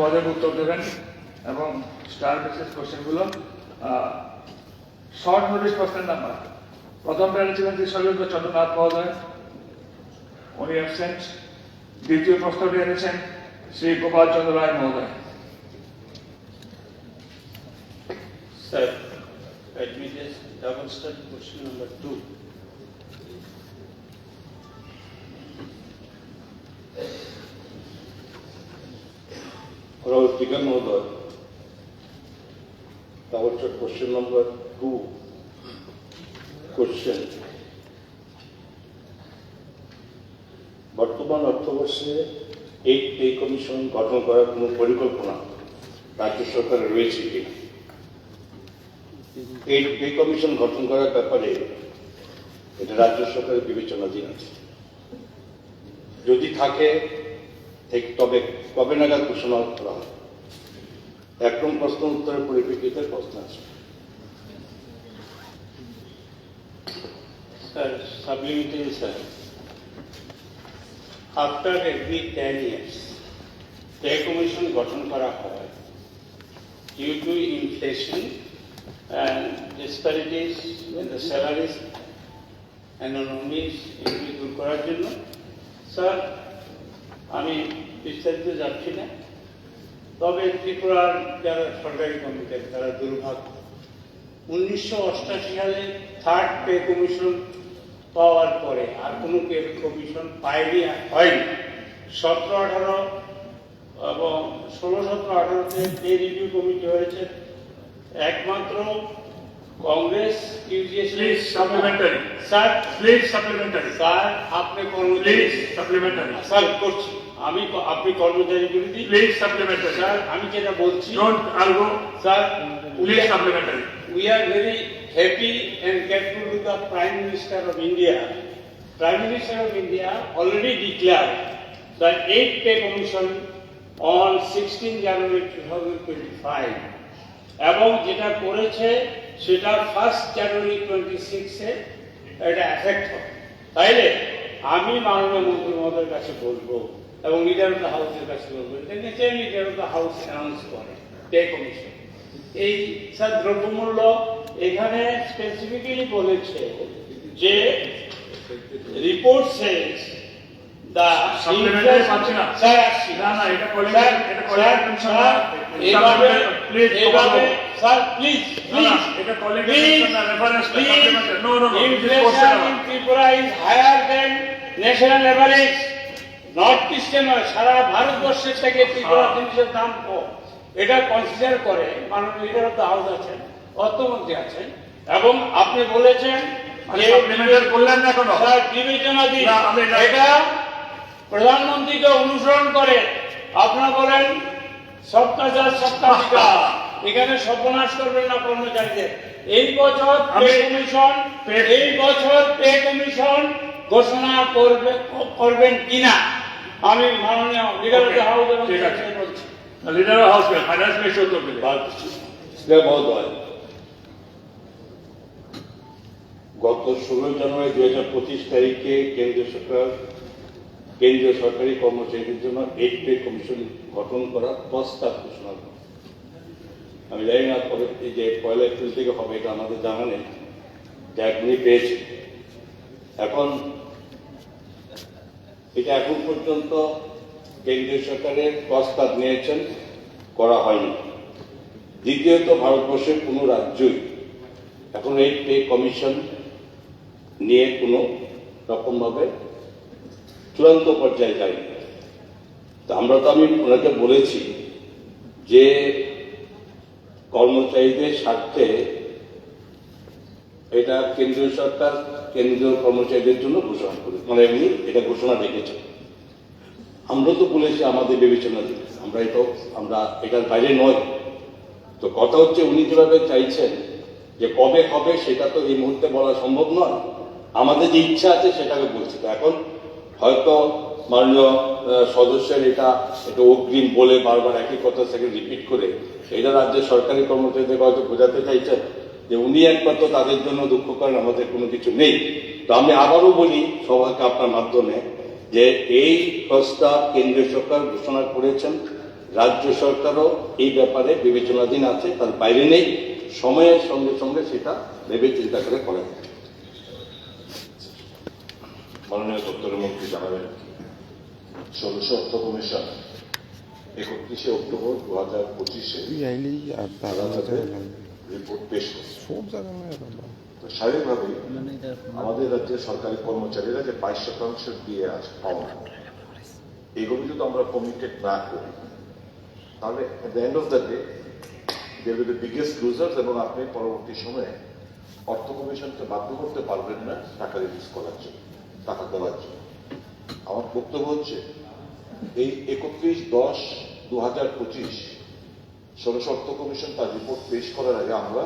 মজার উত্তর দেবেন এবং স্টার বেসিস কোশ্চেনগুলো শর্ট নোটিশ প্রশ্নের নাম্বার। প্রথম প্যারে ছিলেন শ্রী শৈলেন্দ্র চন্দ্রনাথ মহোদয়। উনি অ্যাবসেন্ট দ্বিতীয় প্রশ্নটি এনেছেন শ্রী গোপাল চন্দ্র রায় মহোদয়। Sir, let me just double study question. Honorable Speaker Mahoday, double check question number two. Question. বর্তমান অর্থবর্ষে এই পে কমিশন গঠন করার কোনো পরিকল্পনা রাজ্য সরকারের রয়েছে কি এই পে কমিশন গঠন করার ব্যাপারে এটা রাজ্য সরকারের বিবেচনাধীন আছে যদি থাকে থেকে তবে কবে নাগাদ ঘোষণা করা হবে? একদম প্রশ্ন উত্তরের পরিপ্রেক্ষিতে প্রশ্ন আছে। Sir সাবলিমিটেড sir after every ten years যে কমিশন গঠন করা হয় due to inflation and disparities the salaries anomalies দূর করার জন্য। স্যার আমি বিস্তারিত যাচ্ছি না। তবে ত্রিপুরার যারা সরকারি কমিটি তারা দুর্ভাগ্য। উনিশশো অষ্টাশি সালে থার্ড পে কমিশন পাওয়ার পরে আর কোনো পে কমিশন পায়নি হয়নি। সতেরো আঠারো এবং ষোলো সতেরো আঠারোতে পে রিভিউ কমিটি হয়েছে। একমাত্র Congress ইউজিএস please supplementary sir please supplementary sir আপনি কর্মচারী সাপ্লিমেন্টারি স্যার করছি। আমি আপনি কর্মচারী বলেছি লেট সাপ্লিমেন্টারি স্যার আমি যেটা বলছি don't আলগো sir let supplementary we are very happy and grateful with the prime minister of India prime minister of India already declare the eight pay commission on sixteen January two thousand twenty five এবং যেটা করেছে সেটা first January twenty সিক্সে এটা affect হবে। তাইলে আমি মাননীয় মন্ত্রী মহোদয়ের কাছে বলব এবং লিডার অফ দ্য বলব এটা নিচে leader of the house announce করে পে কমিশন এই স্যার দ্রব্যমূল্য এখানে স্পেসিফিক্যালি বলেছে যে report says. Tripura is higher than national average north ইস্টে নয় সারা ভারতবর্ষের থেকে ত্রিপুরা হ্যাঁ। জিনিসের দাম কম। এটা কনসিডার করে মাননীয় লিডার অফ দ্য হাউস আছেন অর্থমন্ত্রী আছেন এবং আপনি বলেছেন আরে supplementary করলেন না এখনও? স্যার বিবেচনাধীন। না, আমি না- এটা প্রধানমন্ত্রীকে অনুসরণ করে আপনারা বলেন সবকা যা সবকা এখানে সর্বনাশ করবেন না কর্মচারীদের। এই বছর পে আমি- কমিশন এই বছর পে কমিশন ঘোষণা করবে করবেন কিনা? আমি মাননীয় লিডার অফ দ্য হাউস এবং ঠিক আছে। বলছি। Leader of house finance minister উত্তর মহোদয় গত ষোলোই জানুয়ারি দুই হাজার পঁচিশ তারিখে কেন্দ্রীয় সরকার কেন্দ্রীয় সরকারি কর্মচারীদের জন্য এইট পে কমিশন গঠন করার প্রস্তাব ঘোষণা করে। আমি জানি না পরে এই যে পয়লা এপ্রিল থেকে হবে এটা আমাদের জানা নেই। যা পেয়েছে এখন, এটা এখন পর্যন্ত কেন্দ্রীয় সরকারের প্রস্তাব নিয়েছেন, করা হয়নি। দ্বিতীয়ত, ভারতবর্ষের কোনো রাজ্যই এখন এই পে কমিশন নিয়ে কোনো রকমভাবে চূড়ান্ত পর্যায়ে যায়নি। তা আমরা তো আমি ওনাকে বলেছি যে কর্মচারীদের স্বার্থে এটা কেন্দ্রীয় সরকার, কেন্দ্রীয় কর্মচারীদের জন্য ঘোষণা করে। মানে এমনি এটা ঘোষণা রেখেছে। আমরা তো বলেছি আমাদের বিবেচনা দিতে আমরা এটা আমরা এটার বাইরে নয়। তো কথা হচ্ছে উনি যেভাবে চাইছেন যে কবে হবে সেটা তো এই মুহূর্তে বলা সম্ভব নয়। আমাদের যে ইচ্ছা আছে সেটাকে বলছি। তো এখন হয়তো মাননীয় সদস্যের এটা এটা অগ্রিম বলে বারবার একই কথা সেকে রিপিট করে এটা রাজ্যের সরকারি কর্মচারীদের হয়তো বোঝাতে চাইছেন। যে উনি একমাত্র তাদের জন্য দুঃখ করেন আমাদের কোনো কিছু নেই। তো আমি আবারও বলি সবাইকে আপনার মাধ্যমে যে এই প্রস্তাব কেন্দ্রীয় সরকার ঘোষণা করেছেন রাজ্য সরকারও এই ব্যাপারে বিবেচনাধীন আছে তার বাইরে নেই। সময়ের সঙ্গে সঙ্গে সেটা ভেবে চিন্তা করে করা যায় মাননীয় দপ্তরের মন্ত্রী জানাবেন ষোলশো অর্থ কমিশন একত্রিশে অক্টোবর দু হাজার পঁচিশে রিপোর্ট পেশ করছে। তো। স্বাভাবিকভাবেই আমাদের রাজ্যের সরকারি কর্মচারীরা যে বাইশ শতাংশ দিয়ে আছে পাওয়া এগুলো যদি আমরা কমিটেড না করি। তাহলে the end of the day they will biggest losers এবং আপনি পরবর্তী সময়ে অর্থ কমিশনকে বাধ্য করতে পারবেন না টাকা রিলিজ করার জন্য টাকা দেওয়ার জন্য। আমার বক্তব্য হচ্ছে এই একত্রিশ দশ দু হাজার পঁচিশ ষোড়শ অর্থ কমিশন তার রিপোর্ট পেশ করার আগে আমরা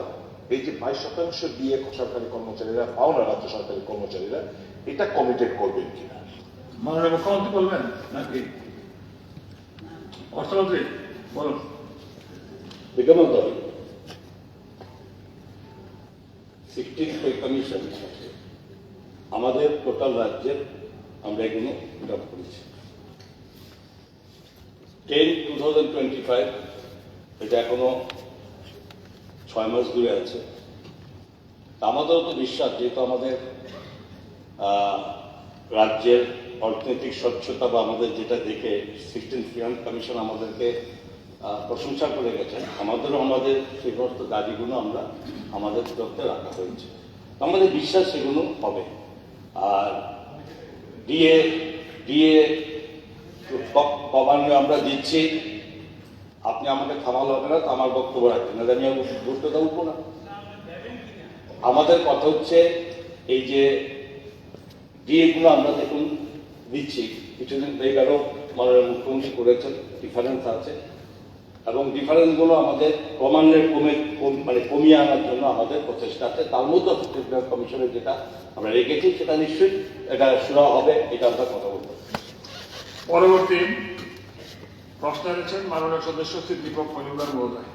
এই যে বাইশ শতাংশ দিয়ে সরকারি কর্মচারীরা পাও না রাজ্য সরকারি কর্মচারীরা এটা কমিটেড করবেন কিনা? মাননীয় মুখ্যমন্ত্রী বলবেন নাকি? অর্থমন্ত্রী বলুন। পে কমিশন আমাদের টোটাল রাজ্যের আমরা এগুলো করেছি। Ten two thousand twenty five এটা এখনও ছয় মাস দূরে আছে। আমাদেরও তো বিশ্বাস, যেহেতু আমাদের রাজ্যের অর্থনৈতিক স্বচ্ছতা বা আমাদের যেটা দেখে সিক্সটিন ফিনান্স কমিশন আমাদেরকে প্রশংসা করে গেছেন আমাদেরও আমাদের সেই সমস্ত দাবিগুলো আমরা আমাদের তরফে রাখা হয়েছে। আমাদের বিশ্বাস সেগুলো হবে। আর ডিএ ডিএ কমান্ড আমরা দিচ্ছি। আপনি আমাকে থামাল হবে না, তো আমার বক্তব্য রাখবেন নাহলে আমি গুরুত্বটা উঠবো না। আমাদের কথা হচ্ছে এই যে ডিএগুলো আমরা দেখুন দিচ্ছি, কিছুদিন এবারও মাননীয় মুখ্যমন্ত্রী করেছেন ডিফারেন্স আছে। এবং ডিফারেন্সগুলো আমাদের ক্রমান্বয়ে কমে মানে কমিয়ে আনার জন্য আমাদের প্রচেষ্টা আছে। তার মধ্যে কমিশনের যেটা আমরা রেখেছি, সেটা নিশ্চয়ই এটা সুরা হবে, এটা আমরা কথা বলব। পরবর্তী প্রশ্ন এনেছেন মাননীয় সদস্য শ্রী দীপক মজুমদার মহোদয়।